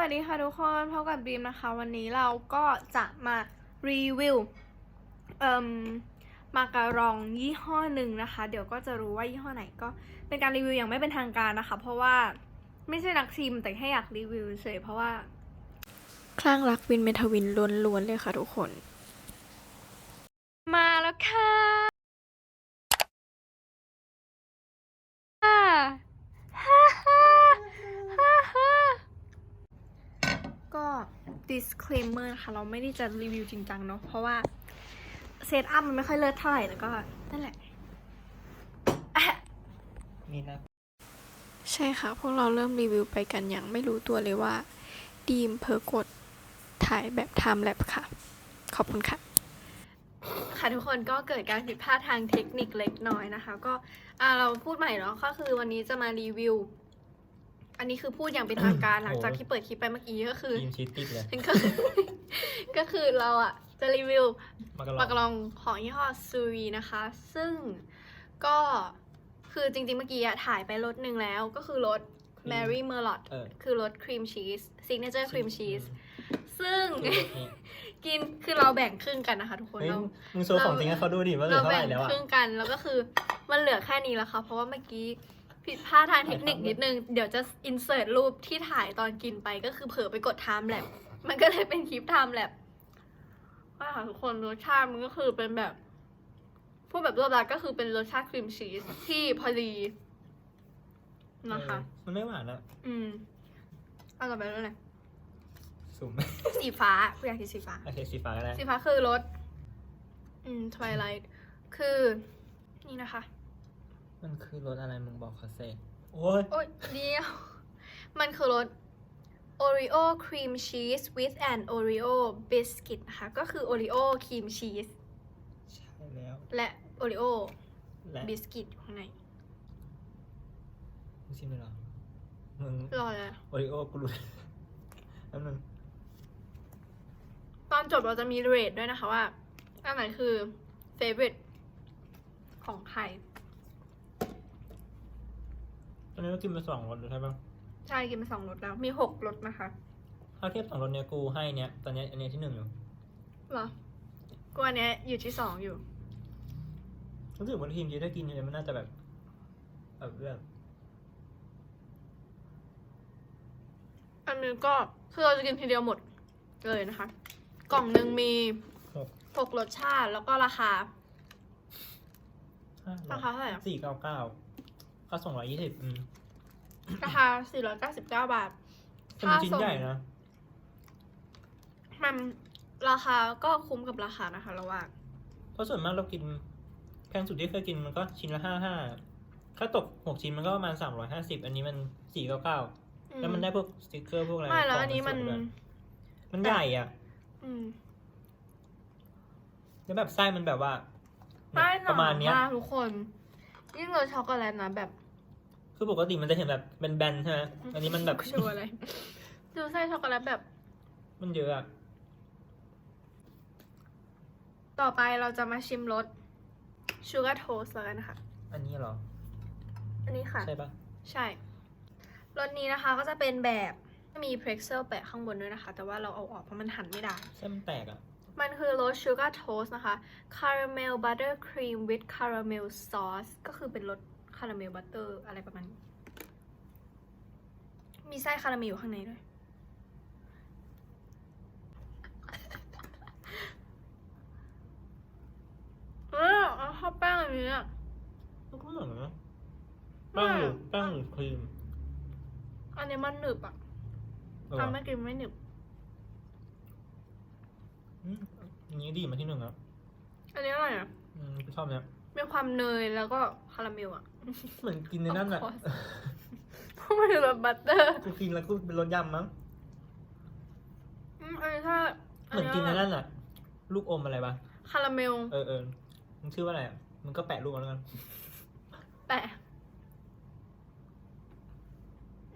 วัสดีค่ะทุกคนพบกับบีมนะคะ วันนี้เราก็จะมารีวิวเอ่มมาการองยี่ห้อหนึ่งนะคะ เดี๋ยวก็จะรู้ว่ายี่ห้อไหนก็เป็นการรีวิวอย่างไม่เป็นทางการนะคะ เพราะว่าไม่ใช่นักชิมแต่แค่อยากรีวิวเฉยเพราะว่าคลั่งรักวินเมทวินล้วนๆเลยค่ะทุกคน มาแล้วค่ะ ฮ่าฮ่าฮ่าฮ่า ก็ disclaimer นะคะเราไม่ได้จะรีวิวจริงจังเนาะเพราะว่าเซตอัพมันไม่ค่อยเลิศเท่าไหร่แล้วก็นั่นแหละนี่นะใช่ค่ะ พวกเราเริ่มรีวิวไปกันอย่างไม่รู้ตัวเลยว่า ดีมเพอกดถ่ายแบบ time lapse ค่ะ ขอบคุณค่ะ ค่ะทุกคนก็เกิดการผิดพลาดทางเทคนิคเล็กน้อยนะคะ ก็อ่าเราพูดใหม่เนาะก็คือวันนี้จะมารีวิว อันนี้คือพูดอย่างเป็นทางการหลังจากที่เปิดคลิปไปเมื่อกี้ก็คือทีมชีตติดเลยก็ก็คือเราอะจะรีวิวมากระลปากกองลองของยี่ห้อซูรีนะคะ ซึ่งก็คือจริงๆเมื่อกี้อะถ่ายไปรสหนึ่งแล้วก็คือรส Mary Merlot เออคือรสครีมชีสซิกเนเจอร์ครีมชีสซึ่งคือรถนี้กินคือเราแบ่งครึ่งกันนะคะทุกคนเฮ้ยเรามึงโชว์ของจริงให้เขาดูดิว่าเหลือเท่าไหแบ่ร่งแล้วอะครึ่งกันแล้วก็คือมันเหลือแค่นี้แล้วค่ะเพราะว่าเมื่อกี้ ผิดพลาดทางเทคนิคนิดนึง เดี๋ยวจะอินเสิร์ตรูปที่ถ่ายตอนกินไปก็คือเผลอไปกด time lapse มันก็เลยเป็นคลิป time lapse ว่าค่ะทุกคนรสชาติมันก็คือเป็นแบบพูดแบบรวบรัดก็คือเป็นรสชาติครีมชีสที่พอดีนะคะเออมันไม่หวานอะอืมเอาต่อไปด้วยเลยสุ่มสีฟ้ากูอยากกินสีฟ้า โอเคสีฟ้าก็ได้ สีฟ้าคือรสอืม twilight คือ นี่นะคะ มันคือรสอะไรมึงบอกเขาเซ่โอ้ยโอ๊ยเดียว มันคือรส Oreo cream cheese with an Oreo biscuit นะคะ ก็คือ Oreo cream cheese ใช่แล้ว และ Oreo และ biscuit อยู่ข้างในมึงชิมเลยเหรอ มึงรอเลยโอริโอกูรู้แล้วมึงตอนจบเราจะมีเรทด้วยนะคะว่า อันไหนคือ favorite ของใครตอ นนี้เรากินมาสองรสแล้วใช่ปะใช่กินไปสองรสแล้ว มีหกรสนะคะ ถ้าเทียบสองรสเนี้ยกูให้เนี้ยตอนเนี้ยอันเนี้ยที่หนึ่งอยู่เหรอกูอันเนี้ยอยู่ที่สองอยู่รู้สึกว่าทีมที่ถ้ากินเนี่ยมันน่าจะแบบแบบแบบอันนี้ก็คือเราจะกินทีเดียวหมดเลยนะคะ กล่องหนึ่งมีหกหกรสชาติแล้วก็ราคาห้าราคาเท่าไหร่อะ สี่เก้าเก้า ก็สองร้อยยี่สิบอืมราคา499บาทแต่มันชิ้นใหญ่นะมันราคาก็คุ้มกับราคานะคะเราว่าเพราะส่วนมากเรากินแพงสุดที่เคยกินมันก็ชิ้นละห้าห้าถ้าตกหกชิ้นมันก็ประมาณสามร้อยห้าสิบอันนี้มันสี่เก้าเก้าอืแล้วมันได้พวกสติกเกอร์พวกอะไรไม่แล้วกล่งอันนี้มันสวยด้วยมันใหญ่อะอืมแล้วแบบไส้มันแบบว่าไม่หปนาระมาณเนี้ยมากทุกคน ยิ่งรสช็อกโกแลตนะแบบ คือปกติมันจะเห็นแบบเป็นแบนๆใช่ไหมอันนี้มันแบบดูอะไร ดูไส้ช็อกโกแลตแบบ มันเยอะอะต่อไปเราจะมาชิมรสชูการ์โทสแล้วกันนะคะ อันนี้เหรอ อันนี้ค่ะ ใช่ปะใช่ รสนี้นะคะก็จะเป็นแบบมีเพร x เซลแปะข้างบนด้วยนะคะ แต่ว่าเราเอาออกเพราะมันหั่นไม่ได้ เส้นมันแตกอะ มันคือรสชูการ์โทสนะคะ caramel butter cream with caramel sauce ก็คือเป็นรสคาราเมลบัตเตอร์อะไรประมาณนี้มีไส้คาราเมลอยู่ข้างในด้วย เออเอาข้าวแป้งอันนี้อะมันก็เหมือนนะแป้งหรือแป้งหรือครีม อันนี้มันหนึบอะเออ ทำให้กินไม่หนึบ อืมอันนี้ดีมาที่หนึ่งอะอันนี้อร่อยอะอืมชอบเนี้ยมีความเนยแล้วก็คาราเมลอะเหมือนกินในนั่นแหละ Of course เพราะมันคือรสบัตเตอร์กูกินแล้วกูเป็นรสยำมั้ง อืมอันนี้ถ้าเหมือนกินในนั่นแหละลูกอมอะไรปะคาราเมลเออเออมันชื่อว่าอะไรอะมันก็แปะรูปมาแล้วกันแปะ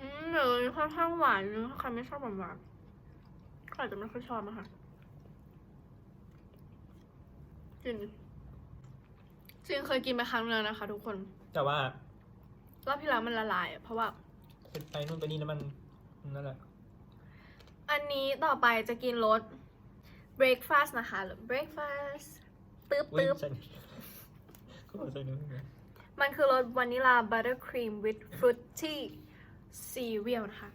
อืมเดี๋ยวค่อนข้างหวานนึงถ้าใครไม่ชอบหวานหวานๆก็อาจจะไม่ค่อยชอบนะคะ จริงจริงเคยกินไปครั้งนึงแล้วนะคะ ทุกคนแต่ว่ารอบที่แล้วมันละลายอะเพราะว่าไปนู่นไปนี่แล้วมันนั่นแหละ อันนี้ต่อไปจะกินรส breakfast นะคะหรือ breakfast ตึ๊บอุ้ยตึ๊บฉันก็บอกฉันนึกไม่ได้มันคือรสวานิลา buttercream with fruity cereal นะคะ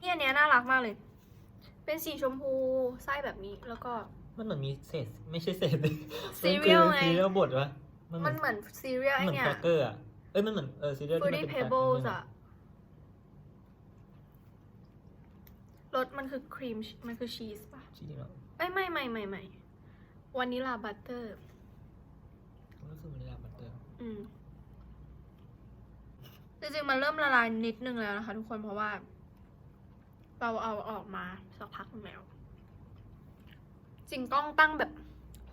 นี่อันเนี้ยน่ารักมากเลย เป็นสีชมพูไส้แบบนี้แล้วก็ มันเหมือนมีเศษไม่ใช่เศษดิ Cereal ไง ซีเรียลบดวะมันเหมือนซีเรียลไอเหมือนเนี่ย แครกเกอร์อะเอ้ยมันเหมือนเออซีเรียลที่มัน fruity เป็น pebbles อะรสมันคือครีม มันคือชีสป่ะ จริงๆแล้วเอ้ยไม่ไม่ไม่ไม่วานิลาบัตเตอร์ มันก็คือวานิลลาบัตเตอร์อืม จริงๆ มันเริ่มละลายนิดนึงแล้วนะคะทุกคนเพราะว่า เราเอาออกมาสักพักหนึงแล้ว จริงกล้องตั้งแบบ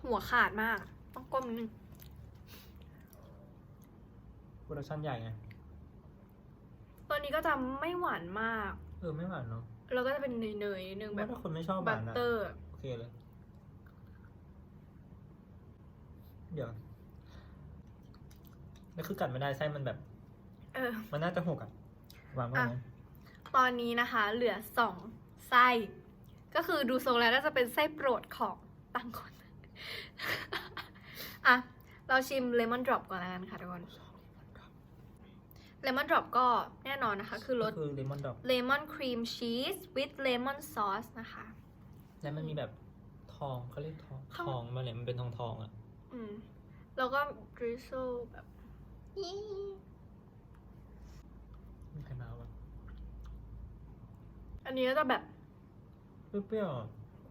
หัวขาดมาก ต้องก้มนิดนึงโปรดักชั่นใหญ่ไง ตัวนี้ก็จะไม่หวานมาก เออไม่หวานเนาะแล้วก็จะเป็นเนยๆนิดนึงแบว่าบถ้าคนไม่ชอบหบัวาตนอะเตอร์ โอเคเลย เดี๋ยวแล้วคือกัดไม่ได้ไส้มันแบบ เออ มันน่าจะหกอะวางไว้อะไหม ตอนนี้นะคะ เหลือสองไส้ ก็คือดูทรงแล้วน่าจะเป็นไส้โปรดของตังคน อะ เราชิมเลมอนดรอปก่อนแล้วกันค่ะทุกคนเลมอนดรอปก็แน่นอนนะคะ คือรก็สคือเลมอนดอกเลมอนครีมชีส with lemon sauce นะคะ แล้วมันมีแบบทองเขาเรียกทองข้างทองมาเลยมันเป็นทองทองๆอะ อืม แล้วก็ drizzle แบบมีใครมาบ้างอันนี้ก็จะแบบ เปรี้ยวๆอะ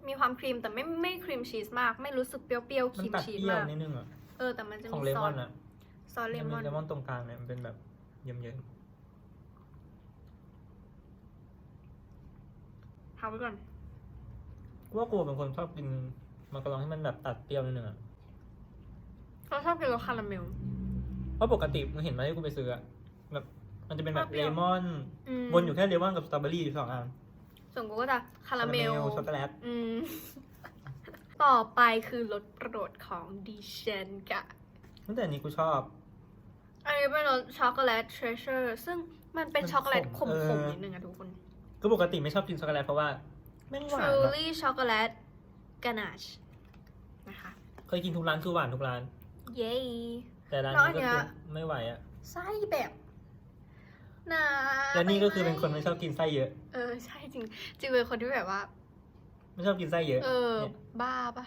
มีความครีมแต่ไม่ไม่ครีมชีสมาก ไม่รู้สึกเปรี้ยวๆคมันรีมตัดชีสเปรี้ยวมากนิดนึงอะ เออแต่มันจะของมีเลซมออสนอะซอสเลมันมมีอนเลมอนตรงกลางเนี่ยมันเป็นแบบเยิ้มทำไว้ก่อน ๆกูว่ากูเป็นคนชอบกินมากระลองที่มันแบบตัดเปรี้ยวนิดนึงอะเราชอบกินรสคาราเมล เพราะปกติมึงเห็นไหมที่กูไปซื้ออะแบบมันจะเป็นแบบเปรี้เลยว มอน อืมวนอยู่แค่เลมอนกับสตรอเบอรี่สองอัน ส่วนกูก็จะคาราเมล ช็อกโกแลต อืม ต่อไปคือรสโปรดของดิฉันกะ ตั้งแต่อันนี้กูชอบ อันนี้เป็นรสช็อกโกแลตเทรเชอร์ ซึ่งมันเป็นมันช็อกโกแลตขขมเอมอๆนิดนึงอะทุกคน ก็ปกติไม่ชอบกินช็อกโกแลตเพราะว่าแม่งหวานอะ Truly Chocolate Ganache นะคะ เคยกินทุกร้านคือหวานทุกร้าน เย้ แต่ร้านแล้วอันี้นก็เนี้คืยอไม่ไหวอะไส้แบบห นาและนี่ก็คือเป็นคนไม่ชอบกินไส้เยอะ เออใช่จริงจริงเป็นคนที่แบบว่า ไม่ชอบกินไส้เยอะ เออ เนี่ยบ้าปะ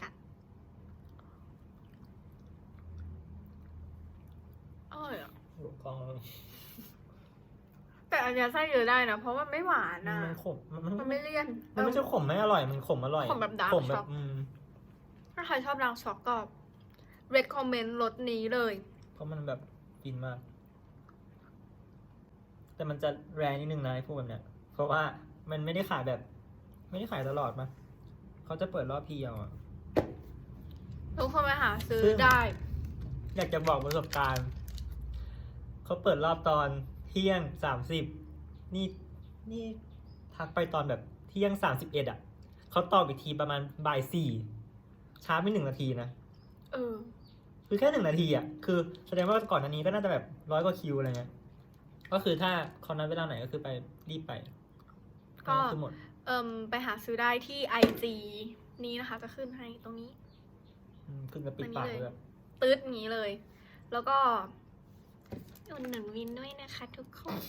กัดอร่อยอะหลวงกองแต่อันเนี้ยไส้เยอะได้นะเพราะมันไม่หวานนะมันขมมันมันมันไม่เลี่ยนมันไม่ใช่ขมไม่อร่อย มันขมอร่อยขมแบบ dark ขมแบช็อบกอืมถ้าใครชอบดังช็อกก็ recommend รสนี้เลย เพราะมันแบบฟินมาก แต่มันจะแรงนิดนึงนะไอ้พวกแบบเนี้ย เพราะว่ามันไม่ได้ขายแบบ ไม่ได้ขายตลอดมาเขาจะเปิดรอบทีเดียวอะทุกคนไปหาซื้อซึ่ง ได้ อยากจะบอกประสบการณ์ เขาเปิดรอบตอนเที่ยงสามสิบนี่นี่ทักไปตอนแบบเที่ยงสามสิบเอ็ดอะเขาตอบอีกทีประมาณบ่ายสี่ช้าไม่หนึ่งนาทีนะ เออ คือแค่หนึ่งนาทีอะ คือแสดงว่าก่อนอันนี้ก็น่าจะแบบร้อยกว่าคิวอะไรเงี้ย ก็คือถ้าเขานัดเวลาไหนก็คือไปรีบไปก็ คือหมด เอิมไปหาซื้อได้ที่ IG นี้นะคะ จะขึ้นให้ตรงนี้ อืมขึ้นกับปิดปากอันนี้เลเลยยตืดอย่างนี้เลย แล้วก็อุดหนุนวินด้วยนะคะ ทุกคน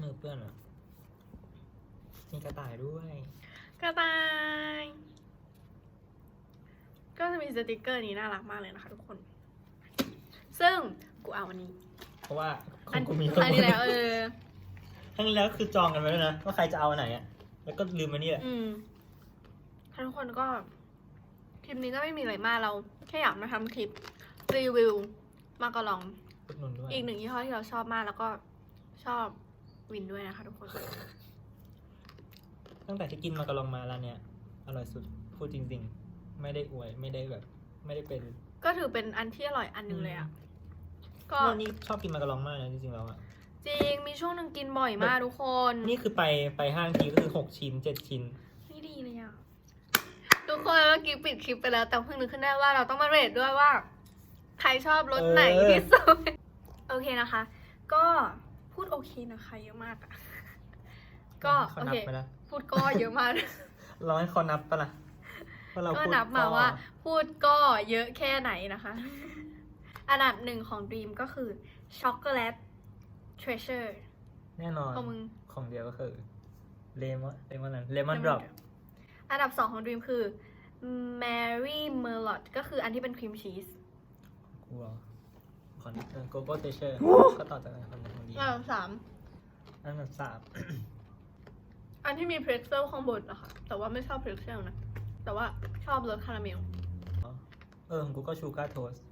มือเปื้อนอะมีกระต่ายด้วย กระต่าย ก็จะมีสติกเกอร์นี้น่ารักมากเลยนะคะทุกคน ซึ่งกูเอาอันนี้ เพราะว่าขออังนกูมีอันนี้แล้วเออ ครั้งที่แล้วคือจองกันไว้แล้วนะว่าใครจะเอาอันไหนอะแล้วก็ลืมมานี่แหละ อืมถ้าทุกคนก็คลิปนี้ก็ไม่มีอะไรมากเรา แค่อยากมาทำคลิปรีวิวมากระลอง อุดหนุนด้วยอีกหนึ่งยี่ห้อที่เราชอบมากแล้วก็ชอบวินด้วยนะคะทุกคนตั้งแต่ที่กินมากระลองมาร้านเนี้ยอร่อยสุดพูดจริง ๆ ไม่ได้อวยไม่ได้แบบ ไม่ได้เป็น ก็ถือเป็นอันที่อร่อยอันหนึ่งเลยอะ ก็ก็นี่ชอบกินมากระลองมากนะจริงๆแล้วอะจริงมีช่วงหนึ่งกินบ่อยมากทุกคนนี่คือไปไปห้างทีก็คือหกชิ้นเจ็ดชิ้นนี่ดีเลยอะทุกคนเมื่อกี้ปิดคลิปไปแล้วแต่เพิ่งนึกขึ้นได้ว่าเราต้องมาเรทด้วยว่า ใครชอบรสไหนเออที่สุดโอเคนะคะ ก็พูดโอเคนะคะเยอะมากอะก็เขาโอนับเคไปละพูดก็เยอะมากเราให้เขานับปะล่ะว่าเราก็พูดนับมาก็ว่า พูดก็เยอะแค่ไหนนะคะ อันดับหนึ่งของ Dream ก็คือช็อกโกแลต Treasure แน่นอนของมึงของเดียวก็คือเลมอนเลมอนอะไรเลมอนดรอปอันดับสองของ Dream คือ Mary Merlot ก็คืออันที่เป็นครีมชีสกูเหรอขอนิดนึงโกโก้เทเชอร์ก็ต่อจากนั้นคนของดีอันดับสามอันดับสามอันที่มีเพรสเซลข้างบนนะคะแต่ว่าไม่ชอบเพรสเซลนะ แต่ว่าชอบรสคาราเมล เออของกูก็ชูการ์โทสอืม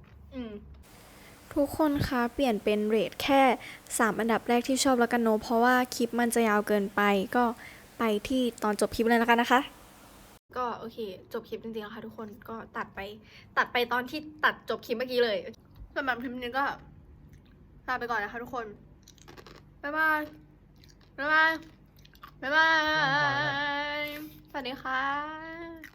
ทุกคนคะเปลี่ยนเป็นเรทแค่ 3 อันดับแรกที่ชอบแล้วกันเนอะเพราะว่าคลิปมันจะยาวเกินไปก็ไปที่ตอนจบคลิปเลยแล้วกันนะคะ ก็โอเค จบคลิปจริงๆแล้วค่ะทุกคนก็ตัดไป ตัดไปตอนที่ตัดจบคลิปเมื่อกี้เลยสำหรับคลิปนี้ก็ลาไปก่อนนะคะทุกคนบ๊ายบายบ๊ายบายบ๊ายบายสวัสดีค่ะ